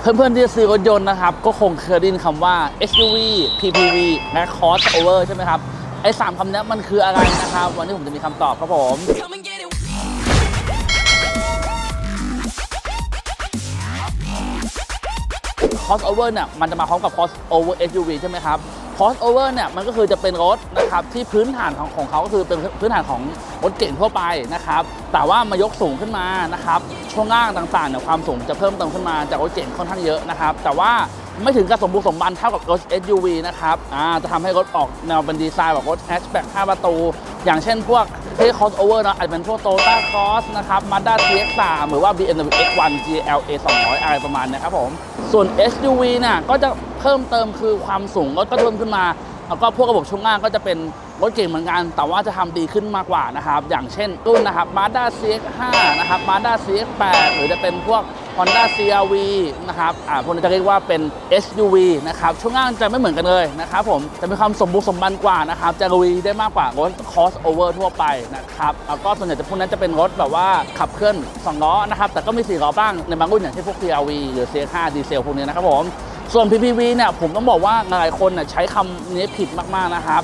เพื่อนๆที่จะซื้อรถยนต์นะครับ ก็คงเคยได้ยินคำว่า SUV PPV และ crossover ใช่ไหมครับ ไอ้สามคำนี้มันคืออะไรนะครับ วันนี้ผมจะมีคำตอบครับผม Come and get it. crossover เนี่ยมันจะมาพร้อมกับ crossover SUV ใช่ไหมครับ crossover เนี่ยมันก็คือจะเป็นรถนะครับที่พื้นฐานของของเขาก็คือเป็นพื้นฐานของรถเก่งทั่วไปนะครับแต่ว่ามายกสูงขึ้นมานะครับช่วงล่างต่างๆเนี่ยความสูงจะเพิ่มเติมขึ้นมาจากรถเก่งค่อนข้างเยอะนะครับแต่ว่าไม่ถึงกับสมบูรณ์สมบันเท่ากับรถ SUV นะครับอ่าจะทำให้รถออกแนวเป็นดีไซน์แบบรถแฮชแบ็ก5ประตู อย่างเช่นพวกที่ crossover เนอะอาจจะเป็นพวก Toyota Cross นะครับ Mazda CX-3 หรือว่า BMW X1 GLA 200อะไรประมาณนี้ครับผม ส่วน SUV นี่ยก็จะ พิ่มเติมคือความสูงรถก็เพิ่มขึ้นมา แล้วก็พวกระบบช่วงล่างก็จะเป็นรถเก่งเหมือนกัน แต่ว่าจะทำดีขึ้นมากกว่านะครับ อย่างเช่นรุ่นนะครับ Mazda CX-5 นะครับ Mazda CX-8 หรือจะเป็นพวก Honda CR-V นะครับ อ่า พวกนี้จะเรียกว่าเป็น SUV นะครับ ช่วงล่างจะไม่เหมือนกันเลยนะครับผม จะมีความสมบูรณ์สมบันกว่านะครับ จะลุยได้มากกว่ารถ crossover ทั่วไปนะครับ แล้วก็ส่วนใหญ่จะพวกนั้นจะเป็นรถแบบว่าขับเคลื่อน2ล้อนะครับ แต่ก็มี4ล้อบ้างในบางรุ่นอย่างเช่นพวก CR-V หรือ CX-5 ดีเซลพวกนี้นะครับผม ส่วน PPV เนี่ยผมต้องบอกว่าหลายคนน่ะใช้คำนี้ผิดมากๆนะครับ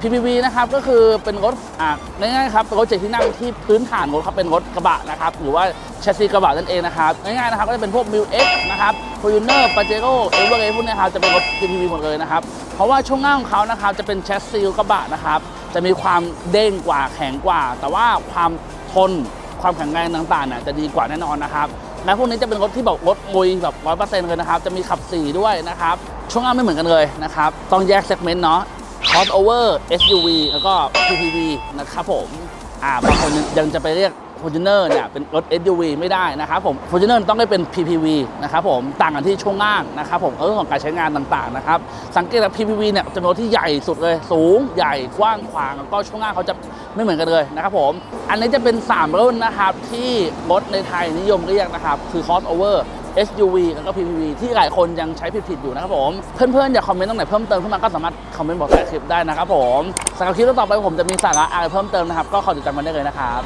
PPV นะครับก็คือเป็นรถอะง่ายๆครับเป็นรถเจ็ดที่นั่งที่พื้นฐานรถเขาเป็นรถกระบะนะครับหรือว่าแชสซีกระบะนั่นเองนะครับง่ายๆนะครับก็จะเป็นพวก m ิ X นะครับ Fortuner Pajero e v e r e พวกเนี้ครับจะเป็นรถ PPV หมดเลยนะครับเพราะว่าช่วงล่าของเขานะครับจะเป็นแชสซีกระบะนะครับจะมีความเด้งกว่าแข็งกว่า แต่ว่าความทนความแข็งแรงต่างๆเนี่ยจะดีกว่าแน่นอนนะครับ แม้พวกนี้จะเป็นรถที่บอกรถมุยแบบร้อยเปอร์เซ็นต์เลยนะครับ จะมีขับ4ด้วยนะครับ ช่วงล่างไม่เหมือนกันเลยนะครับ ต้องแยกเซกเมนต์เนาะ crossover SUV แล้วก็ PPV นะครับผม อ่าบางคนยังจะไปเรียก Fortuner เนี่ยเป็นรถ SUV ไม่ได้นะครับผม Fortuner ต้องได้เป็น PPV นะครับผมต่างกันที่ช่วงล่างนะครับผมเรื่องของการใช้งานต่างๆนะครับสังเกตว่า PPV เนี่ยจะเป็นรถที่ใหญ่สุดเลยสูงใหญ่กว้างขวางแล้วก็ช่วงล่างเขาจะไม่เหมือนกันเลยนะครับผมอันนี้จะเป็น 3 รุ่นนะครับที่รถในไทยนิยมเรียกนะครับคือ crossover SUV แล้วก็ PPV ที่หลายคนยังใช้ผิดๆอยู่นะครับผม เพื่อนๆ อยากคอมเมนต์ตรงไหนเพิ่มเติมขึ้นมาก็สามารถคอมเมนต์บอกใต้คลิปได้นะครับผมสำหรับคลิปต่อไปผมจะมีสาระอะไรเพิ่มเติมนะครับ ก็ขอติดตามกันได้เลยนะครับ